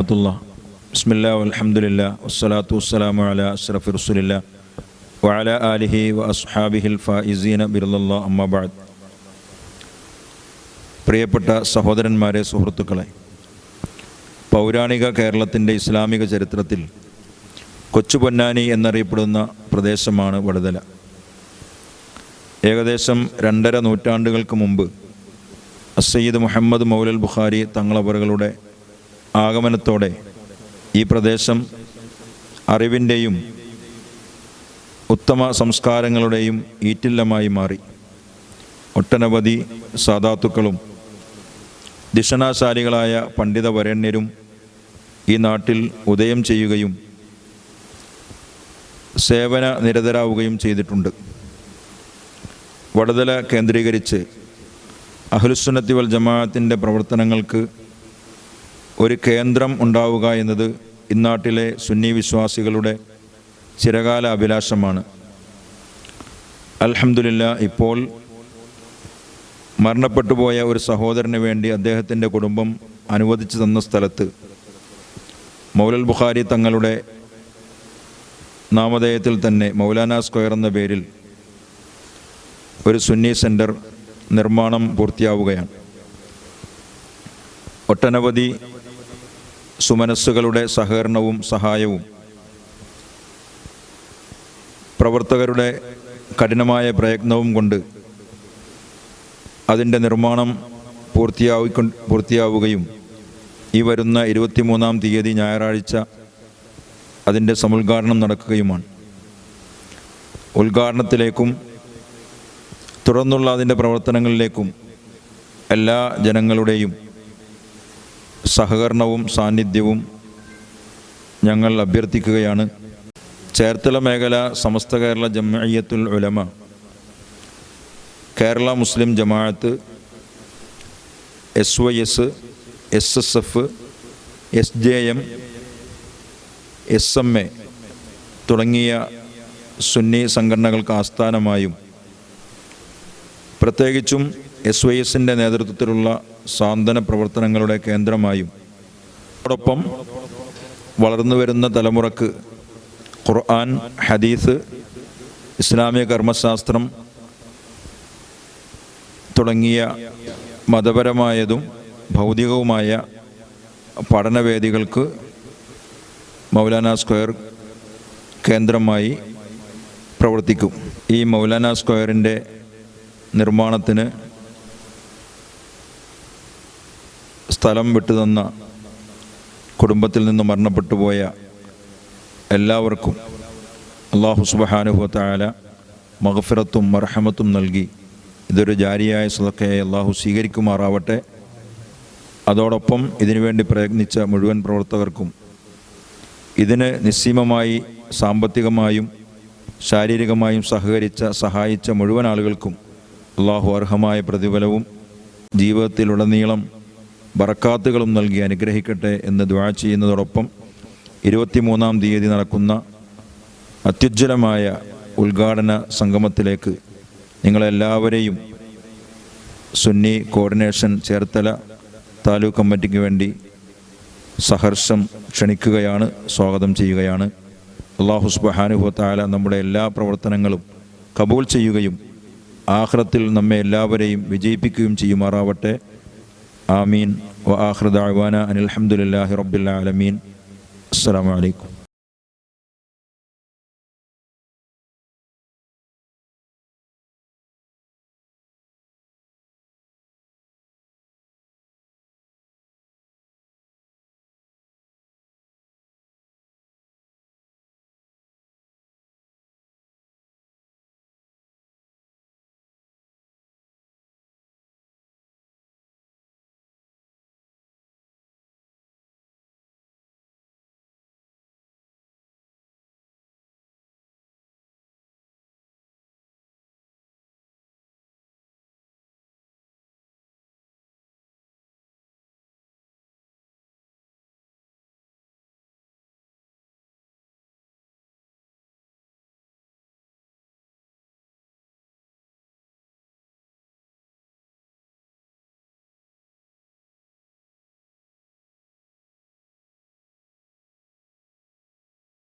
വറഹമത്തുള്ള ബിസ്മില്ലാ അലഹമുല്ല വസ്സലാത്തു വസ്സലാമു അല അഷ്റഫി റസുലില്ല വഅല ആലിഹി വ അസ്ഹാബിഹിൽ ഫായിസീന ബിറുല്ല അമ്മബാദ് പ്രിയപ്പെട്ട സഹോദരന്മാരെ സുഹൃത്തുക്കളെ പൗരാണിക കേരളത്തിന്റെ ഇസ്ലാമിക ചരിത്രത്തിൽ കൊച്ചു പൊന്നാനി എന്നറിയപ്പെടുന്ന പ്രദേശമാണ് വടുതല ഏകദേശം രണ്ടര നൂറ്റാണ്ടുകൾക്ക് മുമ്പ് അസയ്യിദ് മുഹമ്മദ് മൗലൽ ബുഖാരി തങ്ങളവറുകളുടെ ആഗമനത്തോടെ ഈ പ്രദേശം അറിവിന്റെയും ഉത്തമ സംസ്കാരങ്ങളുടെയും ഈറ്റില്ലമായി മാറി. ഒട്ടനവധി സാധാത്തുക്കളും ദിഷണാശാലികളായ പണ്ഡിത വരണ്യരും ഈ നാട്ടിൽ ഉദയം ചെയ്യുകയും സേവന നിരതരാവുകയും ചെയ്തിട്ടുണ്ട്. വടതല കേന്ദ്രീകരിച്ച് അഹ്ലുസുന്നത്തി വൽ ജമാഅത്തിന്റെ പ്രവർത്തനങ്ങൾക്ക് ഒരു കേന്ദ്രം ഉണ്ടാവുക എന്നത് ഇന്നാട്ടിലെ സുന്നി വിശ്വാസികളുടെ ചിരകാല അഭിലാഷമാണ്. അലഹമില്ല ഇപ്പോൾ മരണപ്പെട്ടുപോയ ഒരു സഹോദരന് വേണ്ടി അദ്ദേഹത്തിന്റെ കുടുംബം അനുവദിച്ചു തന്ന സ്ഥലത്ത് മൗലൽ ബുഖാരി തങ്ങളുടെ നാമധേയത്തിൽ തന്നെ മൗലാന സ്ക്വയർ എന്ന പേരിൽ ഒരു സുന്നി സെന്റർ നിർമ്മാണം പൂർത്തിയാവുകയാണ്. ഒട്ടനവധി സുമനസ്സുകളുടെ സഹകരണവും സഹായവും. പ്രവർത്തകരുടെ കഠിനമായ പ്രയത്നവും കൊണ്ട് അതിന്റെ നിർമ്മാണം പൂർത്തിയാവിക്കൊ പൂർത്തിയാവുകയും ഈ വരുന്ന ഇരുപത്തിമൂന്നാം തീയതി ഞായറാഴ്ച അതിന്റെ സമുദ്ഘാടനം നടക്കുകയുമാണ്. ഉദ്ഘാടനത്തിലേക്കും തുടർന്നുള്ള അതിന്റെ പ്രവർത്തനങ്ങളിലേക്കും എല്ലാ ജനങ്ങളുടെയും സഹകരണവും സാന്നിധ്യവും ഞങ്ങൾ അഭ്യർത്ഥിക്കുകയാണ്. ചേർത്തല മേഖല Samastha Kerala Jamiyyathul Ulama Kerala Muslim Jamaath S Y S S S F S J M S M A തുടങ്ങിയ സുന്നി സംഘടനകൾക്ക് ആസ്ഥാനമായും പ്രത്യേകിച്ചും എസ് വൈ എസിന്റെ നേതൃത്വത്തിലുള്ള സാന്ത്വന പ്രവർത്തനങ്ങളുടെ കേന്ദ്രമായും അതോടൊപ്പം വളർന്നു വരുന്ന തലമുറയ്ക്ക് ഖുർആൻ ഹദീസ് ഇസ്ലാമിക കർമ്മശാസ്ത്രം തുടങ്ങിയ മതപരമായതും ഭൗതികവുമായ പഠനവേദികൾക്ക് മൗലാന സ്ക്വയർ കേന്ദ്രമായി പ്രവർത്തിക്കും. ഈ മൗലാന സ്ക്വയറിന്റെ നിർമ്മാണത്തിന് സ്ഥലം വിട്ടുതന്ന കുടുംബത്തിൽ നിന്ന് മരണപ്പെട്ടു പോയ എല്ലാവർക്കും അള്ളാഹു സുബഹാനുഭവത്തായ മഹഫിറത്തും മർഹമത്തും നൽകി. ഇതൊരു ജാരിയായ സ്വതക്കയെ അള്ളാഹു സ്വീകരിക്കുമാറാവട്ടെ. അതോടൊപ്പം ഇതിനുവേണ്ടി പ്രയത്നിച്ച മുഴുവൻ പ്രവർത്തകർക്കും ഇതിന് നിസ്സീമമായി സാമ്പത്തികമായും ശാരീരികമായും സഹകരിച്ച സഹായിച്ച മുഴുവൻ ആളുകൾക്കും അള്ളാഹു അർഹമായ പ്രതിഫലവും ജീവിതത്തിലുടനീളം ബറക്കാത്തുകളും നൽകി അനുഗ്രഹിക്കട്ടെ എന്ന് ദ്വാ ചെയ്യുന്നതോടൊപ്പം ഇരുപത്തിമൂന്നാം തീയതി നടക്കുന്ന അത്യുജ്വലമായ ഉദ്ഘാടന സംഗമത്തിലേക്ക് നിങ്ങളെല്ലാവരെയും സുന്നി കോർഡിനേഷൻ ചേർത്തല താലൂക്ക് കമ്മിറ്റിക്ക് വേണ്ടി സഹർഷം ക്ഷണിക്കുകയാണ് സ്വാഗതം ചെയ്യുകയാണ്. അള്ളാഹു സുബഹാനുഭവത്തായ നമ്മുടെ എല്ലാ പ്രവർത്തനങ്ങളും കബൂൾ ചെയ്യുകയും ആഹ്റത്തിൽ നമ്മെ എല്ലാവരെയും വിജയിപ്പിക്കുകയും ചെയ്യുമാറാവട്ടെ. ആമീൻ. വ ആഹ്റദ് അവാന അനിൽഹമുല്ലാഹി റബ്ബുല്ലാലമീൻ അസ്സാം വലൈക്കും